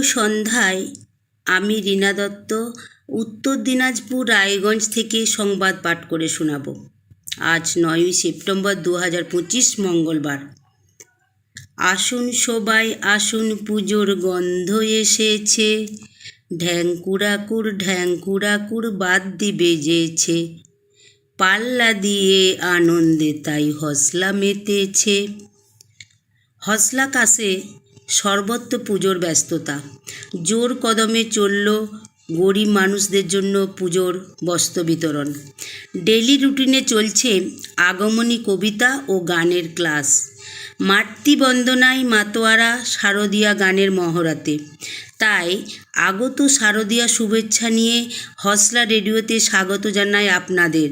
সন্ধ্যায়। আমি রীনা দত্ত, উত্তর দিনাজপুর, রায়গঞ্জ থেকে সংবাদ পাঠ করে শোনাব। আজ নয়ই সেপ্টেম্বর দু হাজার পঁচিশ, মঙ্গলবার। আসুন সবাই, আসুন পুজোর গন্ধ এসেছে। ঢ্যাঙ্কুরাকুর ঢ্যাঙ্কুরাকুর বাদ দিবে যেছে। পাল্লা দিয়ে আনন্দে তাই হসলা মেতেছে। হসলা কাশে সর্বত্র পুজোর ব্যস্ততা। জোর কদমে চলল গরিব মানুষদের জন্য পুজোর বস্ত্র বিতরণ। ডেলি রুটিনে চলছে আগমনী কবিতা ও গানের ক্লাস। মাতৃবন্দনায় মাতোয়ারা শারদীয়া গানের মহরাতে তাই আগত শারদীয়া শুভেচ্ছা নিয়ে হসলা রেডিওতে স্বাগত জানাই আপনাদের।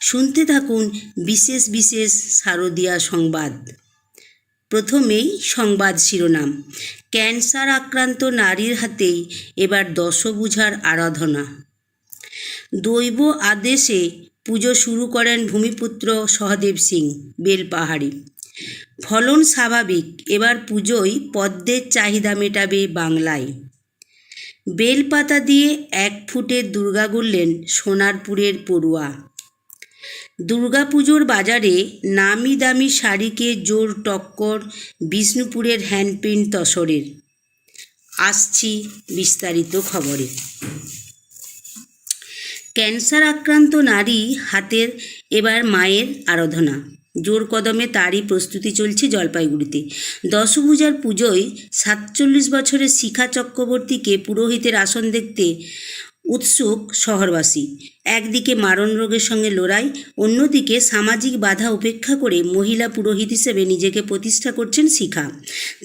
শুনতে থাকুন বিশেষ বিশেষ শারদীয়া সংবাদ। প্রথমেই সংবাদ শিরোনাম, ক্যান্সার আক্রান্ত নারীর হাতেই এবার দশভুজার আরাধনা। দৈব আদেশে পুজো শুরু করেন ভূমিপুত্র সহদেব সিং, বেলপাহাড়ি। ফলন স্বাভাবিক, এবার পুজোয় পদ্মের চাহিদা মেটাবে বাংলায়। বেলপাতা দিয়ে এক ফুটের দুর্গা গড়লেন সোনারপুরের পড়ুয়া। দুর্গাপুজোর বাজারে নামি দামি শাড়িকে জোর টক্কর বিষ্ণুপুরের হ্যান্ডপ্রিন্ট তসরের। আসছি বিস্তারিত খবরে। ক্যান্সার আক্রান্ত নারী হাতের এবার মায়ের আরাধনা। জোর কদমে তারই প্রস্তুতি চলছে জলপাইগুড়িতে। দশভূজার পুজোয় সাতচল্লিশ বছরের শিখা চক্রবর্তীকে পুরোহিতের আসন দেখতে উৎসুক শহরবাসী। একদিকে মারণ রোগের সঙ্গে লড়াই, অন্যদিকে সামাজিক বাধা উপেক্ষা করে মহিলা পুরোহিত হিসেবে নিজেকে প্রতিষ্ঠা করছেন শিখা।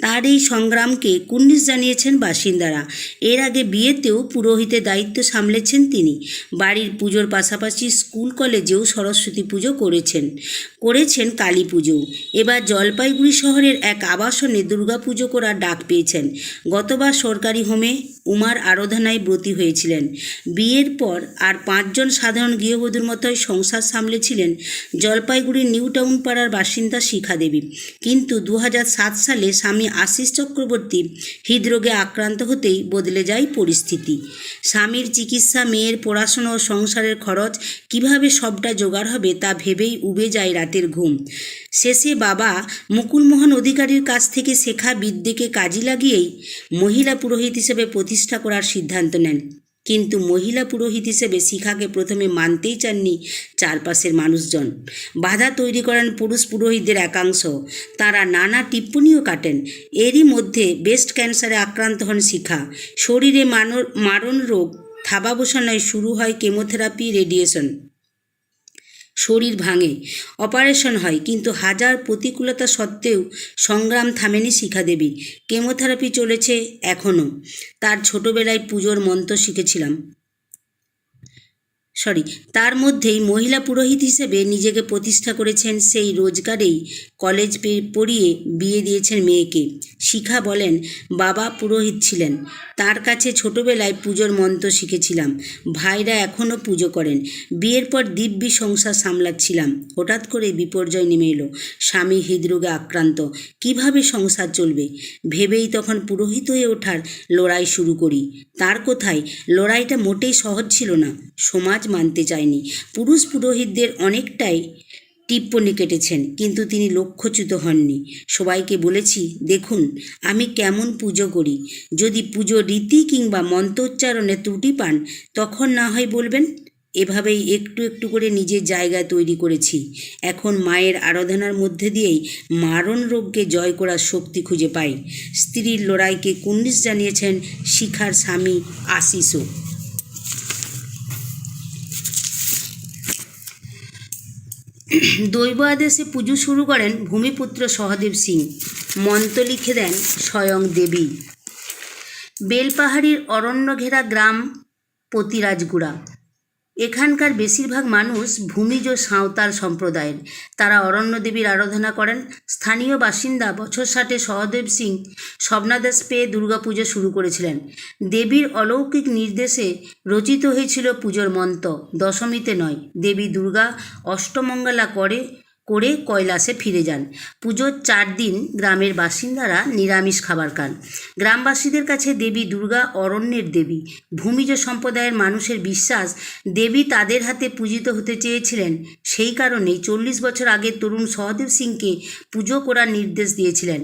তার এই সংগ্রামকে কুর্নিশ জানিয়েছেন বাসিন্দারা। এর আগে বিয়েতেও পুরোহিতের দায়িত্ব সামলেছেন তিনি। বাড়ির পুজোর পাশাপাশি স্কুল, কলেজেও সরস্বতী পুজো করেছেন করেছেন কালী পুজো। এবার জলপাইগুড়ি শহরের এক আবাসনে দুর্গাপুজো করার ডাক পেয়েছেন। গতবার সরকারি হোমে উমার আরাধনায় ব্রতী হয়েছিলেন। বিয়ের পর আর পাঁচজন সাধারণ গৃহবধূর মতোই সংসার সামলেছিলেন জলপাইগুড়ির নিউ টাউন পাড়ার বাসিন্দা শিখা দেবী। কিন্তু দু হাজার সাত সালে স্বামী আশিস চক্রবর্তী হৃদরোগে আক্রান্ত হতেই বদলে যায় পরিস্থিতি। স্বামীর চিকিৎসা, মেয়ের পড়াশোনা ও সংসারের খরচ কীভাবে সবটা জোগাড় হবে তা ভেবেই উবে যায় রাতের ঘুম। শেষে বাবা মুকুলমোহন অধিকারীর কাছ থেকে শেখা বিদ্যেকে কাজে লাগিয়েই মহিলা পুরোহিত হিসেবে প্রতিষ্ঠা করার সিদ্ধান্ত নেন। কিন্তু মহিলা পুরোহিত হিসেবে শিখাকে প্রথমে মানতেই চাননি চারপাশের মানুষজন। বাধা তৈরি করেন পুরুষ পুরোহিতদের একাংশ। তারা নানা টিপ্পনিও কাটেন। এরই মধ্যে ব্রেস্ট ক্যান্সারে আক্রান্ত হন শিখা। শরীরে মানর মারণ রোগ, থাবাবসানায় শুরু হয় কেমোথেরাপি, রেডিয়েশন। শরীর ভাঙে। অপারেশন হয়, কিন্তু হাজার প্রতিকূলতা সত্ত্বেও সংগ্রাম থামেনি শিখা দেবী। কেমোথেরাপি চলেছে এখনও। তার ছোটবেলায় পুজোর মন্ত্র শিখেছিলাম। সরি, তার মধ্যেই মহিলা পুরোহিত হিসেবে নিজেকে প্রতিষ্ঠা করেছেন সেই রোজগারেই কলেজ পড়িয়ে বিয়ে দিয়েছেন মেয়েকে। শিখা বলেন, বাবা পুরোহিত ছিলেন। তার কাছে ছোটবেলায় পুজোর মন্ত্র শিখেছিলাম। ভাইরা এখনও পুজো করেন। বিয়ের পর দিব্যি সংসার সামলাচ্ছিলাম। হঠাৎ করে বিপর্যয় নেমে এলো। স্বামী হৃদরোগে আক্রান্ত। কীভাবে সংসার চলবে? ভেবেই তখন পুরোহিত হয়ে ওঠার লড়াই শুরু করি। তার কোথায়? লড়াইটা মোটেই সহজ ছিল না। সমাজ মানতে চায়নি। পুরুষ পুরোহিতদের অনেকটাই টিপ্পনি কেটেছেন, কিন্তু তিনি লক্ষ্যচ্যুত হননি। সবাইকে বলেছি, দেখুন, আমি কেমন পুজো করি। যদি পুজো রীতি কিংবা মন্ত্রোচ্চারণে ত্রুটি পান, তখন না হয় বলবেন, এভাবেই একটু একটু করে নিজের জায়গা তৈরি করেছি। এখন মায়ের আরাধনার মধ্যে দিয়েই মারণ রোগকে জয় করার শক্তি খুঁজে পাই। স্ত্রীর লড়াইকে কুন্নিশ জানিয়েছেন শিখার স্বামী আশিসও দৈব আদেশে পুজো শুরু করেন ভূমিপুত্র সহদেব সিং। মন্ত্র লিখে দেন স্বয়ং দেবী। বেলপাহাড়ির অরণ্য ঘেরা গ্রাম পতিরাজগুড়া। এখানকার বেশিরভাগ মানুষ ভূমিজ সাঁওতাল সম্প্রদায়ের। তারা অরণ্য দেবীর আরাধনা করেন। স্থানীয় বাসিন্দা বছর ষাটে সহদেব সিং স্বপ্নাদেশ পেয়ে দুর্গাপুজো শুরু করেছিলেন। দেবীর অলৌকিক নির্দেশে রচিত হয়েছিল পুজোর মন্ত্র, দশমীতে নয়। দেবী দুর্গা অষ্টমঙ্গলা করে করে কয়লাসে ফিরে যান। পুজোর চার দিন গ্রামের বাসিন্দারা নিরামিষ খাবার খান। গ্রামবাসীদের কাছে দেবী দুর্গা অরণ্যের দেবী। ভূমিজ সম্প্রদায়ের মানুষের বিশ্বাস, দেবী তাদের হাতে পূজিত হতে চেয়েছিলেন। সেই কারণেই চল্লিশ বছর আগে তরুণ সহদেব সিংকে পুজো করার নির্দেশ দিয়েছিলেন।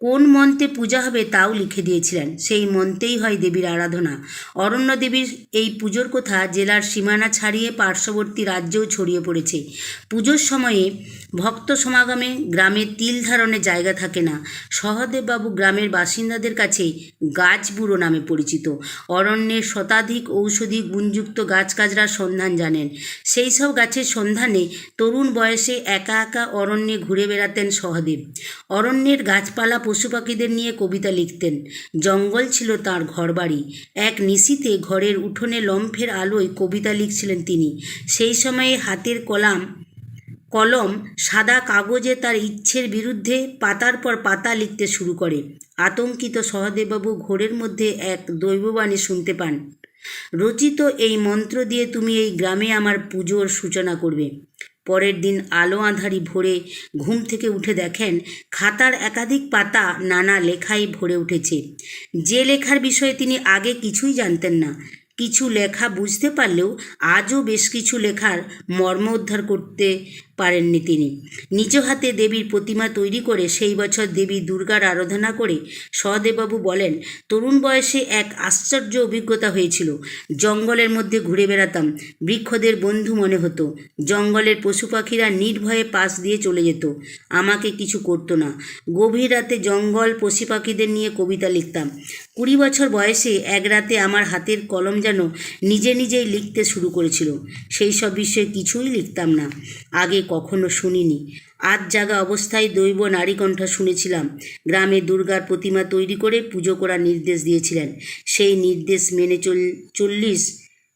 কোন মন্ত্রে পূজা হবে তাও লিখে দিয়েছিলেন। সেই মন্ত্রেই হয় দেবীর আরাধনা। অরণ্য দেবীর এই পুজোর কথা জেলার সীমানা ছাড়িয়ে পার্শ্ববর্তী রাজ্যেও ছড়িয়ে পড়েছে। পুজোর সময়ে ভক্ত সমাগমে গ্রামে তিল ধারণের জায়গা থাকে না। সহদেববাবু গ্রামের বাসিন্দাদের কাছে গাছ বুড়ো নামে পরিচিত। অরণ্যের শতাধিক ঔষধি গুণযুক্ত গাছগাছড়ার সন্ধান জানেন। সেই সব গাছের সন্ধানে তরুণ বয়সে একা একা অরণ্যে ঘুরে বেড়াতেন সহদেব। অরণ্যের গাছপালা পশু পাখিদের নিয়ে কবিতা লিখতেন। জঙ্গল ছিল তার ঘরবাড়ি। এক নিশিতে ঘরের উঠোনে লম্ফের আলোয় কবিতা লিখছিলেন তিনি। সেই সময়ে হাতের কলাম, কলম, সাদা কাগজে তার ইচ্ছের বিরুদ্ধে পাতার পর পাতা লিখতে শুরু করে। আতঙ্কিত সহদেববাবু ঘোরের মধ্যে এক দৈববাণী শুনতে পান। রচিত এই মন্ত্র দিয়ে তুমি এই গ্রামে আমার পুজোর সূচনা করবে। পরের দিন আলো আঁধারি ভোরে ঘুম থেকে উঠে দেখেন খাতার একাধিক পাতা নানা লেখাই ভরে উঠেছে। যে লেখার বিষয়ে তিনি আগে কিছুই জানতেন না। কিছু লেখা বুঝতে পারলেও আজও বেশ কিছু লেখার মর্ম উদ্ধার করতে পারেননি তিনি। নিজ হাতে দেবীর প্রতিমা তৈরি করে সেই বছর দেবী দুর্গার আরাধনা করে সহদেববাবু বলেন, তরুণ বয়সে এক আশ্চর্য অভিজ্ঞতা হয়েছিল। জঙ্গলের মধ্যে ঘুরে বেড়াতাম। বৃক্ষদের বন্ধু মনে হতো। জঙ্গলের পশু পাখিরা নির্ভয়ে পাশ দিয়ে চলে যেত। আমাকে কিছু করতো না। গভীর রাতে জঙ্গল পশু পাখিদের নিয়ে কবিতা লিখতাম। কুড়ি বছর বয়সে এক রাতে আমার হাতের কলম যেন নিজে নিজেই লিখতে শুরু করেছিল। সেই সব বিষয়ে কিছুই লিখতাম না। আগে কখনো শুনিনি। আজ জাগা অবস্থায় দৈব নারীকণ্ঠ শুনেছিলাম। গ্রামে দুর্গার প্রতিমা তৈরি করে পুজো করার নির্দেশ দিয়েছিলেন। সেই নির্দেশ মেনে চল, চল্লিশ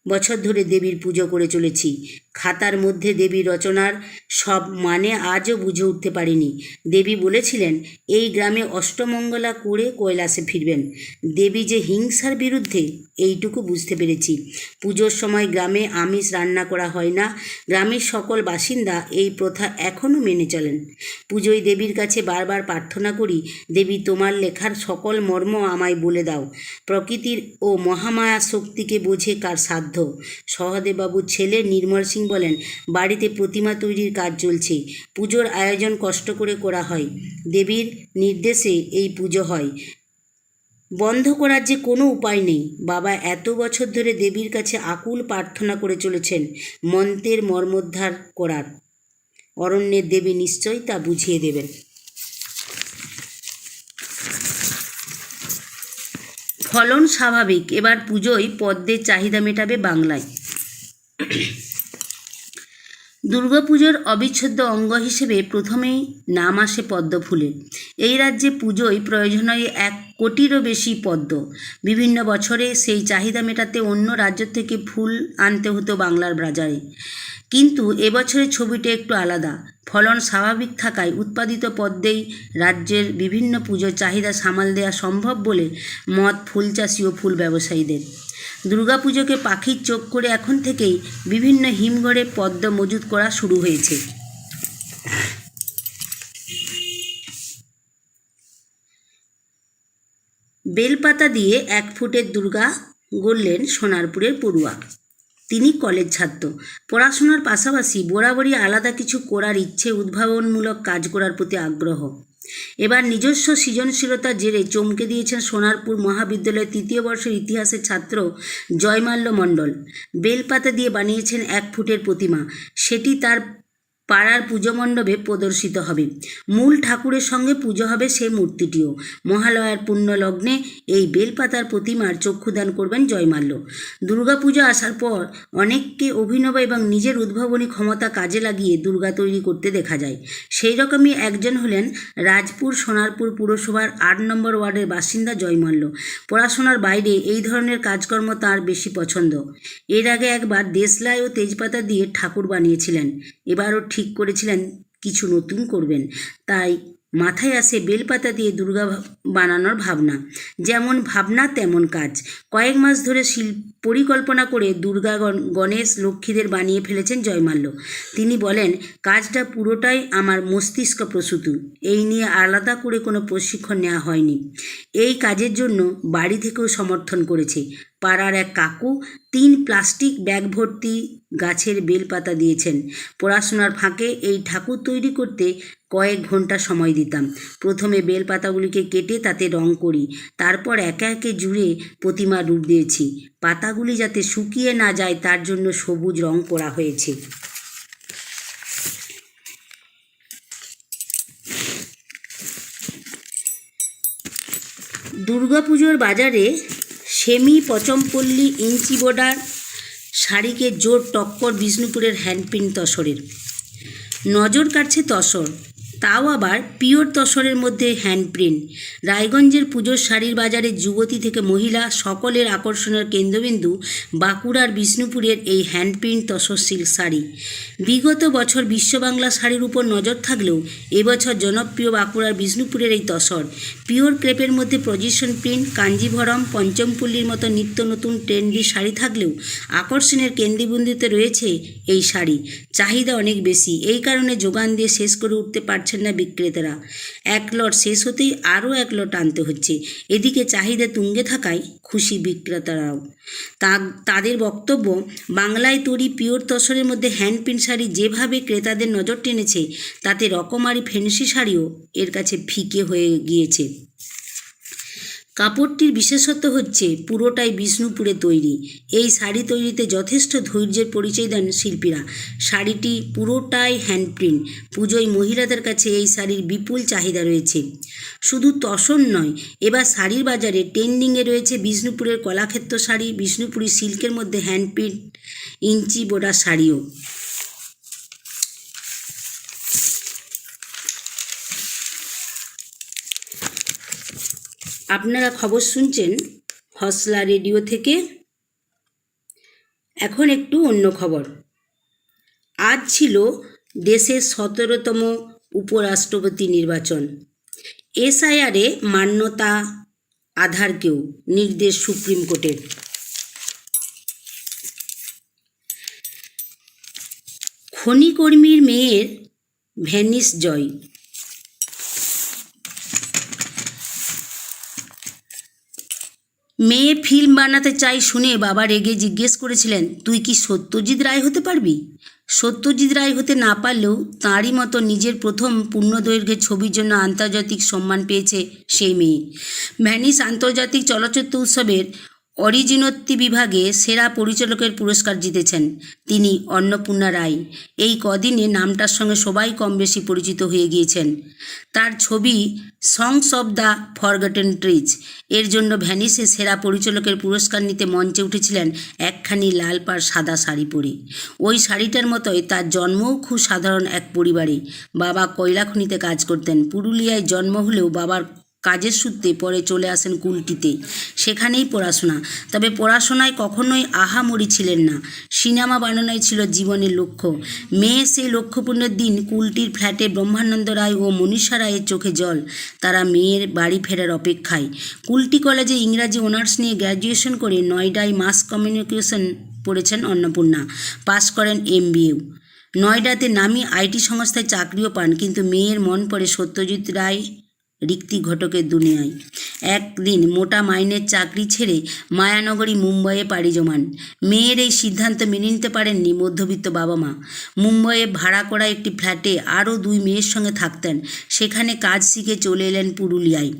বছর ধরে দেবীর পুজো করে চলেছি। খাতার মধ্যে দেবী রচনার সব মানে আজও বুঝে উঠতে পারিনি। দেবী বলেছিলেন, এই গ্রামে অষ্টমঙ্গলা করে কৈলাসে ফিরবেন। দেবী যে হিংসার বিরুদ্ধে, এইটুকু বুঝতে পেরেছি। পুজোর সময় গ্রামে আমিষ রান্না করা হয় না। গ্রামের সকল বাসিন্দা এই প্রথা এখনও মেনে চলেন। পুজোয় দেবীর কাছে বারবার প্রার্থনা করি, দেবী, তোমার লেখার সকল মর্ম আমায় বলে দাও। প্রকৃতির ও মহামায়া শক্তিকে বোঝে কার সাধ্য। সহদেববাবুর ছেলে নির্মল সিং বলেন, বাড়িতে প্রতিমা তৈরির কাজ চলছে, পুজোর আয়োজন কষ্ট করে করা হয়, দেবীর নির্দেশে এই পুজো হয়। বন্ধ করার যে কোনো উপায় নেই। বাবা এত বছর ধরে দেবীর কাছে আকুল প্রার্থনা করে চলেছেন মন্ত্রের মর্মোদ্ধার করার। অরণ্যের দেবী নিশ্চয়ই তা বুঝিয়ে দেবেন। ফলন স্বাভাবিক। এবার পুজোয় পদ্মের চাহিদা মেটাবে বাংলায়। দুর্গাপুজোর অবিচ্ছেদ্য অঙ্গ হিসেবে প্রথমেই নাম আসে পদ্ম ফুলের এই রাজ্যে পুজোয় প্রয়োজন হয় এক কোটিরও বেশি পদ্ম। বিভিন্ন বছরে সেই চাহিদা মেটাতে অন্য রাজ্য থেকে ফুল আনতে হতো বাংলার বাজারে। কিন্তু এবছরের ছবিটা একটু আলাদা। ফলন স্বাভাবিক থাকায় উৎপাদিত পদ্মেই রাজ্যের বিভিন্ন পুজোর চাহিদা সামাল দেওয়া সম্ভব বলে মত ফুল চাষি ও ফুল ব্যবসায়ীদের। দুর্গাপুজোকে পাখির চোখ করে এখন থেকেই বিভিন্ন হিমঘরে পদ্ম মজুত করা শুরু হয়েছে। বেলপাতা দিয়ে এক ফুটের দুর্গা গড়লেন সোনারপুরের পড়ুয়া। তিনি কলেজ ছাত্র। পড়াশোনার পাশাপাশি বরাবরই আলাদা কিছু করার ইচ্ছে উদ্ভাবনমূলক কাজ করার প্রতি আগ্রহ। এবার নিজস্ব সৃজনশীলতার জেরে চমকে দিয়েছেন সোনারপুর মহাবিদ্যালয়ের তৃতীয় বর্ষের ইতিহাসের ছাত্র জয়মাল্য মণ্ডল। বেলপাতা দিয়ে বানিয়েছেন এক ফুটের প্রতিমা। সেটি তার পাড়ার পুজো মণ্ডপে প্রদর্শিত হবে। মূল ঠাকুরের সঙ্গে পুজো হবে সেই মূর্তিটিও। মহালয়ার পুণ্য লগ্নে এই বেলপাতার প্রতিমার চক্ষুদান করবেন জয়মাল্য। দুর্গাপুজো আসার পর অনেককে অভিনব এবং নিজের উদ্ভাবনী ক্ষমতা কাজে লাগিয়ে দুর্গা তৈরি করতে দেখা যায়। সেই রকমই একজন হলেন রাজপুর সোনারপুর পুরসভার আট নম্বর ওয়ার্ডের বাসিন্দা জয়মাল্য। পড়াশোনার বাইরে এই ধরনের কাজকর্ম তার বেশি পছন্দ। এর আগে একবার দেশলাই ও তেজপাতা দিয়ে ঠাকুর বানিয়েছিলেন। এবারও ঠিক করেছিলেন, কিছু নতুন করবেন। তাই মাথায় আসে বেলপাতা দিয়ে দুর্গা বানানোর ভাবনা। যেমন ভাবনা, তেমন কাজ। কয়েক মাস ধরে শিল পরিকল্পনা করে দুর্গা গণেশ লক্ষ্মীদের বানিয়ে ফেলেছেন জয়মাল্য। তিনি বলেন, কাজটা পুরোটাই আমার মস্তিষ্ক প্রসূত। এই নিয়ে আলাদা করে কোনো প্রশিক্ষণ নেওয়া হয়নি। এই কাজের জন্য বাড়ি থেকেও সমর্থন করেছে। পাড়ার এক কাকু তিন প্লাস্টিক ব্যাগ ভর্তি গাছের বেলপাতা দিয়েছেন। পড়াশোনার ফাঁকে এই ঠাকুর তৈরি করতে কয়েক ঘণ্টা সময় দিতাম। প্রথমে বেলপাতাগুলিকে কেটে তাতে রং করি, তারপর একে একে জুড়ে প্রতিমা রূপ দিয়েছি। পাতাগুলি যাতে শুকিয়ে না যায়, তার জন্য সবুজ রং করা হয়েছে। দুর্গাপুজোর বাজারে সেমি পচমপল্লী ইঞ্চি বর্ডার শাড়িকে জোর টক্কর বিষ্ণুপুরের হ্যান্ডপিন তসরের। নজর কাটছে তসর। তাও আবার পিওর তসরের মধ্যে হ্যান্ড প্রিন্ট রায়গঞ্জের পুজোর শাড়ির বাজারে যুবতী থেকে মহিলা সকলের আকর্ষণের কেন্দ্রবিন্দু বাঁকুড়ার বিষ্ণুপুরের এই হ্যান্ডপ্রিন্ট তসর সিল্ক শাড়ি। বিগত বছর বিশ্ববাংলা শাড়ির উপর নজর থাকলেও এবছর জনপ্রিয় বাঁকুড়ার বিষ্ণুপুরের এই তসর। পিওর ক্রেপের মধ্যে পজিশন প্রিন্ট, কাঞ্জিভরম, পঞ্চমপল্লীর মতো নিত্য নতুন ট্রেন্ডি শাড়ি থাকলেও আকর্ষণের কেন্দ্রবিন্দুতে রয়েছে এই শাড়ি। চাহিদা অনেক বেশি। এই কারণে যোগান দিয়ে শেষ করে উঠতে পারছেন না বিক্রেতারা। এক লট শেষ হতেই আরও এক লট আনতে হচ্ছে। এদিকে চাহিদা তুঙ্গে থাকায় খুশি বিক্রেতারাও। তা, তাদের বক্তব্য, বাংলায় তৈরি পিওর তসরের মধ্যে হ্যান্ড প্রিন্ট শাড়ি যেভাবে ক্রেতাদের নজর টেনেছে, তাতে রকমারি ফেন্সি শাড়িও এর কাছে ফিকে হয়ে গিয়েছে। কাপড়টির বিশেষত্ব হচ্ছে পুরোটাই বিষ্ণুপুরে তৈরি। এই শাড়ি তৈরিতে যথেষ্ট ধৈর্যের পরিচয় দেন শিল্পীরা। শাড়িটি পুরোটাই হ্যান্ডপ্রিন্ট। পুজোয় মহিলাদের কাছে এই শাড়ির বিপুল চাহিদা রয়েছে। শুধু তসর নয়, এবার শাড়ির বাজারে ট্রেন্ডিংয়ে রয়েছে বিষ্ণুপুরের কলাক্ষেত্র শাড়ি, বিষ্ণুপুরি সিল্কের মধ্যে হ্যান্ডপ্রিন্ট ইঞ্চি বোড়া শাড়িও। আপনারা খবর শুনছেন হসলা রেডিও থেকে। এখন একটু অন্য খবর। আজ ছিল দেশের সতেরোতম উপরাষ্ট্রপতি নির্বাচন। এসআইআরে মান্যতা আধারকেও নির্দেশ সুপ্রিম কোর্টের। খনিকর্মীর মেয়ের ভ্যানিস জয়। মেয়ে ফিল্ম বানাতে চাই শুনে বাবা রেগে জিজ্ঞেস করেছিলেন, তুই কি সত্যজিৎ রায় হতে পারবি? সত্যজিৎ রায় হতে না পারলেও তাঁরই মতো নিজের প্রথম পূর্ণদৈর্ঘ্যের ছবির জন্য আন্তর্জাতিক সম্মান পেয়েছে সেই মেয়ে। ভ্যানিস আন্তর্জাতিক চলচ্চিত্র উৎসবের অরিজিনত্তি বিভাগে সেরা পরিচালকের পুরস্কার জিতেছেন তিনি অন্নপূর্ণা রায়। এই কদিনে নামটার সঙ্গে সবাই কম বেশি পরিচিত হয়ে গিয়েছেন। তার ছবি songs of the forgotten trees এর জন্য ভ্যানিসে সেরা পরিচালকের পুরস্কার নিতে মঞ্চে উঠেছিলেন একখানি লাল পাড় সাদা শাড়ি পরে। ওই শাড়িটার মতোই তার জন্মও খুব সাধারণ এক পরিবারে। বাবা কয়লা খনিতে কাজ করতেন। পুরুলিয়ায় জন্ম হলেও বাবার কাজের সূত্রে পরে চলে আসেন কুলটিতে। সেখানেই পড়াশোনা। তবে পড়াশোনায় কখনোই আহামরি ছিলেন না। সিনেমা বানানোই ছিল জীবনের লক্ষ্য। মেয়ে সেই লক্ষ্যপূর্ণের দিন কুলটির ফ্ল্যাটে ব্রহ্মানন্দ রায় ও মনীষা রায়ের চোখে জল। তারা মেয়ের বাড়ি ফেরার অপেক্ষায়। কুলটি কলেজে ইংরাজি অনার্স নিয়ে গ্র্যাজুয়েশন করে নয়ডায় মাস কমিউনিকেশন পড়েছেন অন্নপূর্ণা। পাশ করেন এম নয়ডাতে নামি আইটি সংস্থায় চাকরিও পান, কিন্তু মেয়ের মন পড়ে সত্যজিৎ রায় ঋক্তি ঘটকের দুনিয়ায়। একদিন মোটা মাইনের চাকরি ছেড়ে মায়ানগরী মুম্বইয়ে পাড়ি জমান। মেয়ের এই সিদ্ধান্ত মেনে নিতে পারেননি মধ্যবিত্ত বাবা মা। মুম্বইয়ে ভাড়া করা একটি ফ্ল্যাটে আরও দুই মেয়ের সঙ্গে থাকতেন। সেখানে কাজ শিখে চলে এলেন পুরুলিয়ায়।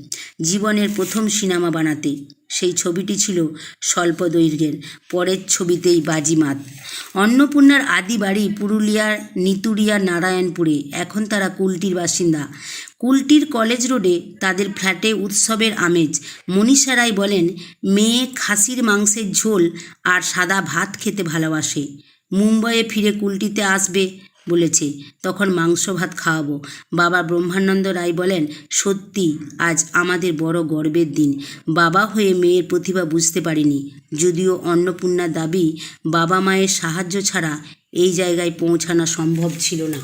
জীবনের প্রথম সিনেমা বানাতে। সেই ছবিটি ছিল স্বল্প দৈর্ঘ্যের পরের ছবিতেই বাজিমাত। অন্নপূর্ণার আদি বাড়ি পুরুলিয়ার নিতুরিয়া নারায়ণপুরে। এখন তারা কুলটির বাসিন্দা। কুলটির কলেজ রোডে তাদের ফ্ল্যাটে উৎসবের আমেজ। মনীষা রায় বলেন, মেয়ে খাসির মাংসের ঝোল আর সাদা ভাত খেতে ভালোবাসে। মুম্বইয়ে ফিরে কুলটিতে আসবে। বলেছে, তখন মাংস ভাত খাওয়াবো। বাবা ব্রহ্মানন্দ রায় বলেন, সত্যি, আজ আমাদের বড় গর্বের দিন। বাবা হয়ে মেয়ের প্রতিভা বুঝতে পারিনি, যদিও অন্নপূর্ণার দাবি, বাবা মায়ের সাহায্য ছাড়া এই জায়গায় পৌঁছানো সম্ভব ছিল না।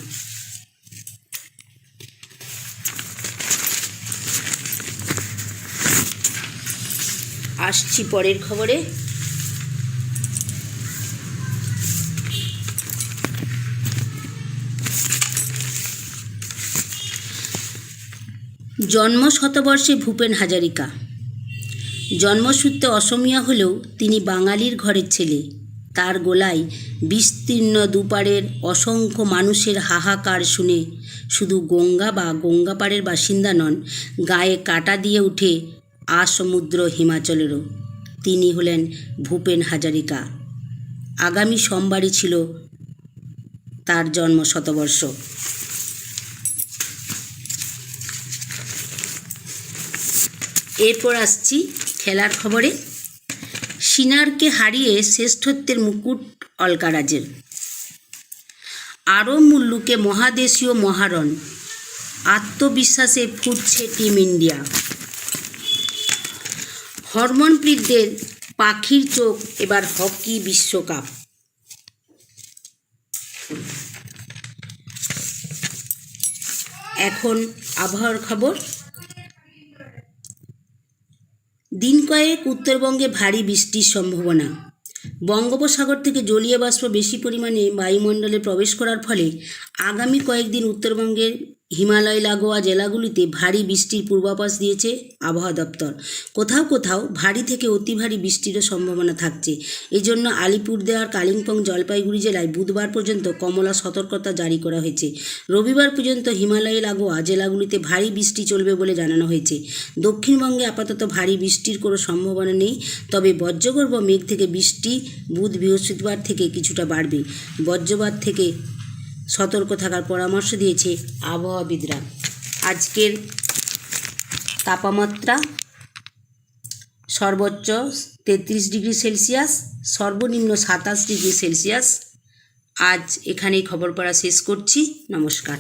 আসছি পরের খবরে। জন্ম শতবর্ষে ভূপেন হাজারিকা। জন্মসূত্রে অসমিয়া হলেও তিনি বাঙালির ঘরের ছেলে। তার গোলায় বিস্তীর্ণ দুপারের অসংখ্য মানুষের হাহাকার শুনে শুধু গঙ্গা বা গঙ্গাপাড়ের বাসিন্দা নন, গায়ে কাটা দিয়ে উঠে আসমুদ্র হিমাচলেরও। তিনি হলেন ভূপেন হাজারিকা। আগামী সোমবারই ছিল তার জন্ম শতবর্ষ এরপর আসছি খেলার খবরে। সিনারকে হারিয়ে শ্রেষ্ঠত্বের মুকুট অলকারাজের। আরও মুল্লুকে মহাদেশীয় মহারণ। আত্মবিশ্বাসে ফুটছে টিম ইন্ডিয়া। হরমনপ্রীতদের পাখির চোখ, এবার হকি বিশ্বকাপ। এখন আবহাওয়ার খবর। দিন কয়েক উত্তরবঙ্গে ভারী বৃষ্টির সম্ভাবনা। বঙ্গোপসাগর থেকে জলীয় বাষ্প বেশি পরিমাণে বায়ুমণ্ডলে প্রবেশ করার ফলে আগামী কয়েকদিন উত্তরবঙ্গের হিমালয় লাগোয়া জেলাগুলিতে ভারী বৃষ্টির পূর্বাভাস দিয়েছে আবহাওয়া দপ্তর। কোথাও কোথাও ভারী থেকে অতি ভারী বৃষ্টিরও সম্ভাবনা থাকছে। এজন্য আলিপুরদেওয়ার কালিম্পং, জলপাইগুড়ি জেলায় বুধবার পর্যন্ত কমলা সতর্কতা জারি করা হয়েছে। রবিবার পর্যন্ত হিমালয় লাগোয়া জেলাগুলিতে ভারী বৃষ্টি চলবে বলে জানানো হয়েছে। দক্ষিণবঙ্গে আপাতত ভারী বৃষ্টির কোনো সম্ভাবনা নেই, তবে বজ্রগর্ভ মেঘ থেকে বৃষ্টি বুধ বৃহস্পতিবার থেকে কিছুটা বাড়বে। বজ্রপাত থেকে সতর্ক থাকার পরামর্শ দিয়েছে আবহাওয়াবিদরা। আজকের তাপমাত্রা সর্বোচ্চ তেত্রিশ ডিগ্রি সেলসিয়াস, সর্বনিম্ন সাতাশ ডিগ্রি সেলসিয়াস। আজ এখানেই খবর পড়া শেষ করছি। নমস্কার।